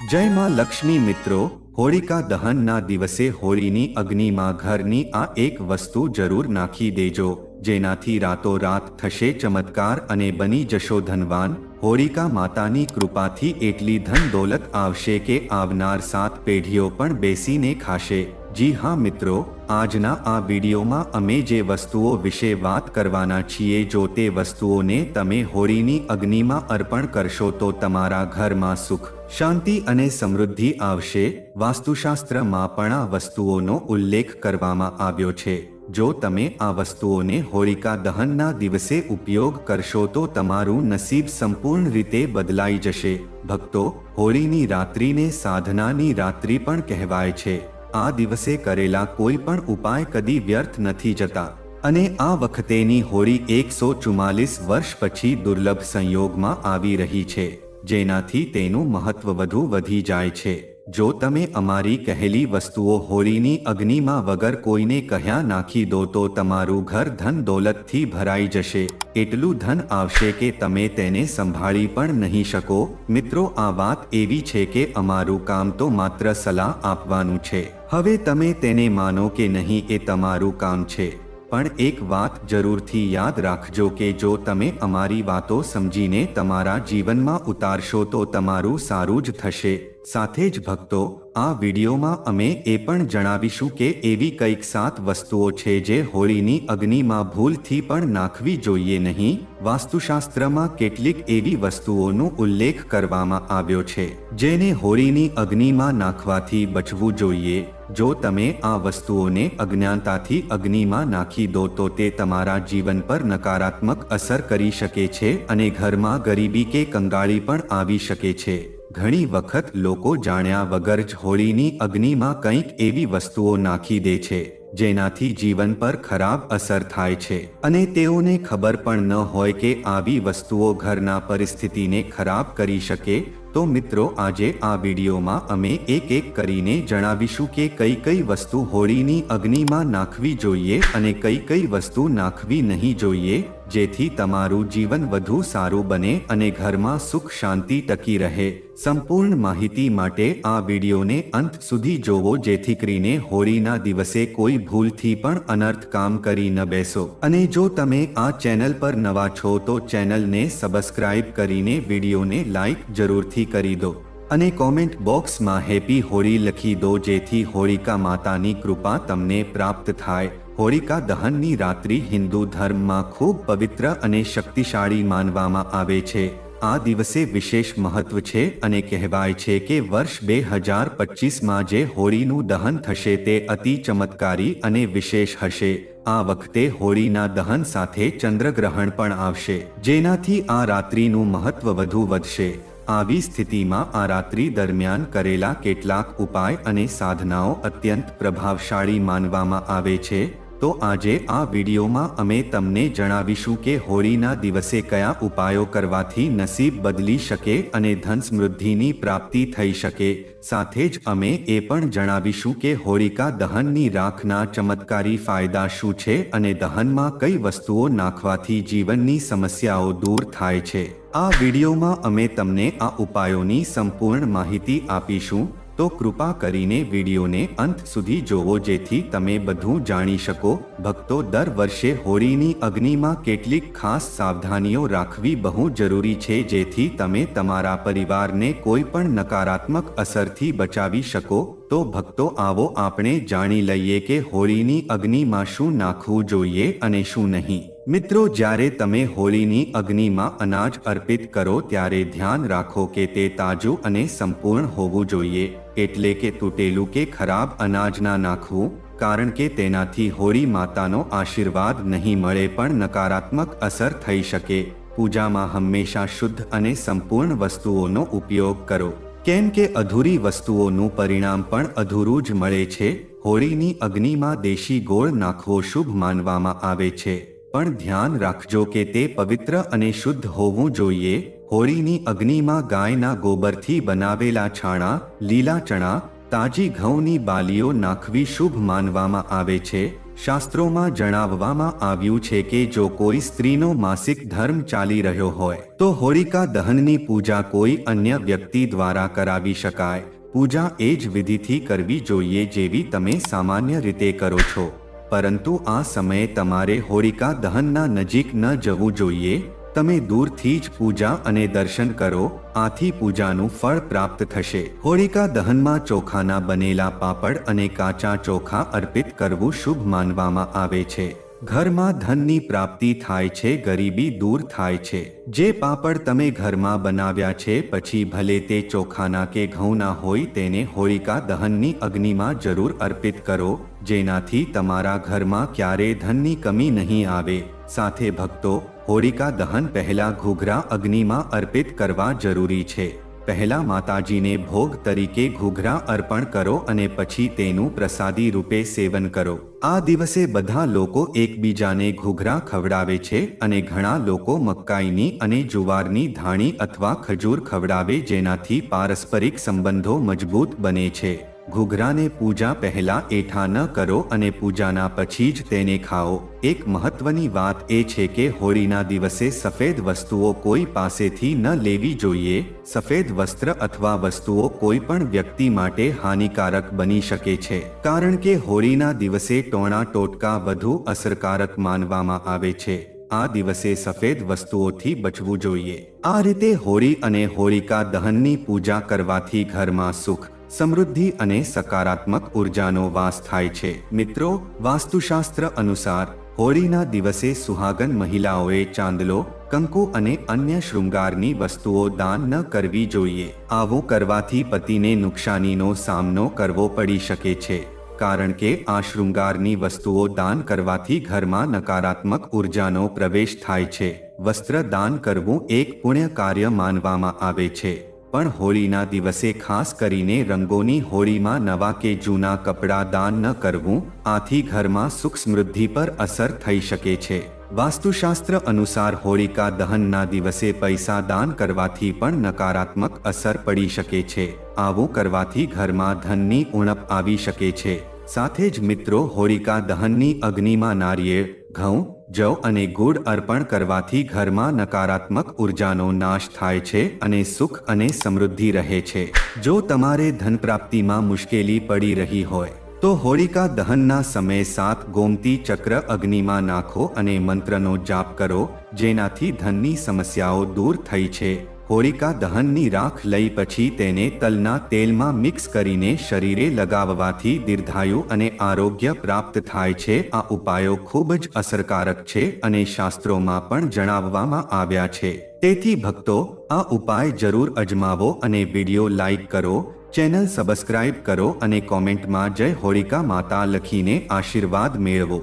જય માં લક્ષ્મી મિત્રો, હોળિકા દહનના દિવસે હોળીની અગ્નિમાં ઘરની આ એક વસ્તુ જરૂર નાખી દેજો, જેનાથી રાતોરાત થશે ચમત્કાર અને બની જશો ધનવાન. હોળિકા માતાની કૃપાથી એટલી ધન દોલત આવશે કે આવનાર સાત પેઢીઓ પણ બેસીને ખાશે. જી હા મિત્રો, આજના આ વિડીયોમાં અમે જે વસ્તુઓ વિશે વાત કરવાના છીએ જો તે વસ્તુઓને તમે હોળીની અગ્નિમાં અર્પણ કરશો તો તમારા ઘરમાં સુખ, શાંતિ અને સમૃદ્ધિ આવશે. વાસ્તુશાસ્ત્રમાં પણ આ વસ્તુઓનો ઉલ્લેખ કરવામાં આવ્યો છે. જો તમે આ વસ્તુઓને હોળિકા દહનના દિવસે ઉપયોગ કરશો તો તમારું નસીબ સંપૂર્ણ રીતે બદલાઈ જશે. ભક્તો, હોળીની રાત્રિને સાધનાની રાત્રિ પણ કહેવાય છે. આ દિવસે કરેલા કોઈ પણ ઉપાય કદી વ્યર્થ નથી જતા. અને આ વખતેની હોળી એકસો ચુમ્માલીસ વર્ષ પછી દુર્લભ સંયોગમાં આવી રહી છે, જેનાથી તેનું મહત્વ વધુ વધી જાય છે. જો તમે અમારી કહેલી વસ્તુઓ હોળીની અગ્નિમાં વગર કોઈને કહ્યા નાખી દો તો તમારું ઘર ધન દોલતથી ભરાઈ જશે. એટલું ધન આવશે કે તમે તેને સંભાળી પણ નહીં શકો. મિત્રો, આ વાત એવી છે કે અમારું કામ તો માત્ર સલાહ આપવાનું છે. હવે તમે તેને માનો કે નહીં એ તમારું કામ છે. પણ એક વાત જરૂરથી યાદ રાખજો કે જો તમે અમારી વાતો સમજીને તમારા જીવનમાં ઉતારશો તો તમારું સારું જ થશે. સાથે જ ભક્તો, આ વિડીયોમાં અમે એ પણ જણાવીશું કે એવી કંઈક સાત વસ્તુઓ છે જે હોળીની અગ્નિમાં ભૂલથી પણ નાખવી જોઈએ નહીં. વાસ્તુશાસ્ત્રમાં કેટલીક એવી વસ્તુઓનો ઉલ્લેખ કરવામાં આવ્યો છે, જેને હોળીની અગ્નિમાં નાખવાથી બચવું જોઈએ. જો તમે આ વસ્તુઓને અજ્ઞાનતાથી અગ્નિમાં નાખી દો તો તે તમારા જીવન પર નકારાત્મક અસર કરી શકે છે અને ઘરમાં ગરીબી કે કંગાળી પણ આવી શકે છે. ઘણી વખત લોકો જાણ્યા વગર જ હોળીની અગ્નિમાં કંઈક એવી વસ્તુઓ નાખી દે છે, જેનાથી જીવન પર ખરાબ અસર થાય છે. અને તેઓને ખબર પણ ન હોય કે આવી વસ્તુઓ ઘરના પરિસ્થિતિને ખરાબ કરી શકે. તો મિત્રો, આજે આ વિડીયોમાં અમે એક એક કરીને જણાવીશું કે કઈ કઈ વસ્તુ હોળીની અગ્નિમાં નાખવી જોઈએ અને કઈ કઈ વસ્તુ નાખવી નહીં જોઈએ. જેથી તમારું જીવન વધુ સારું બને અને ઘરમાં સુખ શાંતિ ટકી રહે. સંપૂર્ણ માહિતી માટે આ વિડીયોને અંત સુધી જોવો જેથી કરીને હોળીના દિવસે કોઈ ભૂલથી પણ અનર્થ કામ કરી ન બેસો. અને જો તમે આ ચેનલ પર નવા છો તો ચેનલને સબસ્ક્રાઇબ કરીને વિડીયોને લાઈક જરૂરથી કરી દો. અને કોમેન્ટ બોક્સમાં હેપી હોળી લખી દો જેથી હોળિકા માતાની કૃપા તમને પ્રાપ્ત થાય. હોળિકા દહનની રાત્રિ હિન્દુ ધર્મમાં ખૂબ પવિત્ર અને શક્તિશાળી માનવામાં આવે છે. આ દિવસે વિશેષ મહત્વ છે અને કહેવાય છે કે વર્ષ બે હજાર પચીસમાં જે હોળીનું દહન થશે તે અતિ ચમત્કારી અને વિશેષ હશે. આ વખતે હોળીના દહન સાથે ચંદ્રગ્રહણ પણ આવશે, જેનાથી આ રાત્રિનું મહત્વ વધુ વધશે. આવી સ્થિતિમાં આ રાત્રિ દરમિયાન કરેલા કેટલાક ઉપાય અને સાધનાઓ અત્યંત પ્રભાવશાળી માનવામાં આવે છે. તો આજે આ વિડીયોમાં અમે તમને જણાવીશું કે હોળીના દિવસે કયા ઉપાયો કરવાથી નસીબ બદલી શકે અને ધન સમૃદ્ધિની પ્રાપ્તિ થઈ શકે. સાથે જ અમે એ પણ જણાવીશું કે હોળિકા દહનની રાખના ચમત્કારી ફાયદા શું છે અને દહનમાં કઈ વસ્તુઓ નાખવાથી જીવનની સમસ્યાઓ દૂર થાય છે. આ વિડીયોમાં અમે તમને આ ઉપાયોની સંપૂર્ણ માહિતી આપીશું. તો કૃપા કરીને વિડીયોને અંત સુધી જોવો જેથી તમે બધું જાણી શકો. ભક્તો, દર વર્ષે હોળીની અગ્નિમાં કેટલીક ખાસ સાવધાનીઓ રાખવી બહુ જરૂરી છે જેથી તમે તમારા પરિવારને કોઈ પણ નકારાત્મક અસરથી બચાવી શકો. તો ભક્તો આવો આપણે જાણી લઈએ કે હોળીની અગ્નિમાં શું નાખવું જોઈએ અને શું નહીં. મિત્રો, જ્યારે તમે હોળીની અગ્નિમાં અનાજ અર્પિત કરો ત્યારે ધ્યાન રાખો કે તે તાજું અને સંપૂર્ણ હોવું જોઈએ. એટલે કે તૂટેલું કે ખરાબ અનાજ ના નાખવું, કારણ કે તેનાથી હોળી માતાનો આશીર્વાદ નહીં મળે પણ નકારાત્મક અસર થઈ શકે. પૂજામાં હંમેશા શુદ્ધ અને સંપૂર્ણ વસ્તુઓનો ઉપયોગ કરો. કેમ કે અધૂરી વસ્તુઓનું પરિણામ પણ અધૂરું જ મળે છે. હોળીની અગ્નિમાં દેશી ગોળ નાખવો શુભ માનવામાં આવે છે. પણ ધ્યાન રાખજો કે તે પવિત્ર અને શુદ્ધ હોવું જોઈએ. હોળીની અગ્નિમાં ગાયના ગોબરથી બનાવેલા છાણા, લીલા ચણા, તાજી ઘઉંની બાલીઓ નાખવી શુભ માનવામાં આવે છે. શાસ્ત્રોમાં જણાવવામાં આવ્યું છે કે જો કોઈ સ્ત્રીનો માસિક ધર્મ ચાલી રહ્યો હોય, તો હોળિકા દહનની પૂજા કોઈ અન્ય વ્યક્તિ દ્વારા કરાવી શકાય. પૂજા એ જ વિધિથી કરવી જોઈએ જેવી તમે સામાન્ય રીતે કરો છો. પરંતુ આ સમયે તમારે હોળિકા દહનના નજીક ન જવું જોઈએ. તમે દૂરથી જ પૂજા અને દર્શન કરો, આથી પૂજાનું ફળ પ્રાપ્ત થશે. હોળિકા દહનમાં ચોખાના બનેલા પાપડ અને કાચા ચોખા અર્પિત કરવું શુભ માનવામાં આવે છે. ઘરમાં ધનની પ્રાપ્તિ થાય છે, ગરીબી દૂર થાય છે. જે પાપડ તમે ઘરમાં બનાવ્યા છે, પછી ભલે તે ચોખાના કે ઘઉંના હોય, તેને હોળિકા દહનની અગ્નિમાં જરૂર અર્પિત કરો, જેનાથી તમારા ઘરમાં ક્યારે ધનની કમી નહીં આવે. સાથે ભક્તો, હોળિકા દહન પહેલા ઘૂઘરા અગ્નિમાં અર્પિત કરવા જરૂરી છે. પહેલા માતાજીને ભોગ તરીકે ઘૂઘરા અર્પણ કરો અને પછી તેનું પ્રસાદી રૂપે સેવન કરો. આ દિવસે બધા લોકો એકબીજાને ઘૂઘરા ખવડાવે છે અને ઘણા લોકો મકાઈની અને જુવારની ધાણી અથવા ખજૂર ખવડાવે જેનાથી પારસ્પરિક સંબંધો મજબૂત બને છે. ઘૂઘરાને પૂજા પહેલા એઠા ન કરો અને પૂજાના પછી જ તેને ખાઓ. એક મહત્વની વાત એ છે કે હોળીના દિવસે સફેદ વસ્તુઓ કોઈ પાસેથી ન લેવી જોઈએ. સફેદ વસ્ત્ર અથવા વસ્તુઓ કોઈ પણ વ્યક્તિ માટે હાનિકારક બની શકે છે. કારણ કે હોળીના દિવસે ટોણા ટોટકા વધુ અસરકારક માનવામાં આવે છે. આ દિવસે સફેદ વસ્તુઓથી બચવું જોઈએ. આ રીતે હોળી અને હોળિકા દહનની પૂજા કરવાથી ઘરમાં સુખ સમૃદ્ધિ અને સકારાત્મક ઉર્જાનો વાસ થાય છે. મિત્રો, વાસ્તુશાસ્ત્ર અનુસાર, હોળીના દિવસે સુહાગન મહિલાઓએ ચાંદલો, કંકુ અને અન્ય શૃંગારની વસ્તુઓ દાન ન કરવી જોઈએ. આવું કરવાથી પતિને નુકસાનીનો સામનો કરવો પડી શકે છે. કારણ કે આ શૃંગારની વસ્તુઓ દાન કરવાથી ઘરમાં નકારાત્મક ઉર્જાનો પ્રવેશ થાય છે. વસ્ત્ર દાન કરવું એક પુણ્ય કાર્ય માનવામાં આવે છે. પણ હોળીના દિવસે ખાસ કરીને રંગોની હોળીમાં નવા કે જૂના કપડાં દાન ન કરવું, આથી ઘરમાં સુખ સમૃદ્ધિ પર અસર થઈ શકે છે. વાસ્તુશાસ્ત્ર અનુસાર હોળિકા દહનના દિવસે પૈસા દાન કરવાથી પણ નકારાત્મક અસર પડી શકે છે. આવું કરવાથી ઘરમાં ધનની ઉણપ આવી શકે છે. સાથે જ મિત્રો, હોળિકા દહનની અગ્નિમાં નારિયેળ ઘઉં, જવ અને ગુડ અર્પણ કરવાથી ઘરમાં નકારાત્મક ઉર્જાનો નાશ થાય છે અને સુખ અને સમૃદ્ધિ રહે છે. જો તમારે ધન પ્રાપ્તિમાં મુશ્કેલી પડી રહી હોય, તો હોળિકા દહનના સમયે સાત ગોમતી ચક્ર અગ્નિમાં નાખો અને મંત્રનો જાપ કરો, જેનાથી ધનની સમસ્યાઓ દૂર થઈ છે. હોળિકા દહનની રાખ લઈ પછી તેને તલના તેલમાં મિક્સ કરીને શરીરે લગાવવાથી દીર્ઘાયુ અને આરોગ્ય પ્રાપ્ત થાય છે. આ ઉપાયો ખૂબ જ અસરકારક છે અને શાસ્ત્રોમાં પણ જણાવવામાં આવ્યા છે. તેથી ભક્તો, આ ઉપાય જરૂર અજમાવો અને વીડિયો લાઈક કરો, ચેનલ સબસ્ક્રાઇબ કરો અને કોમેન્ટમાં જય હોળિકા માતા લખીને આશીર્વાદ મેળવો.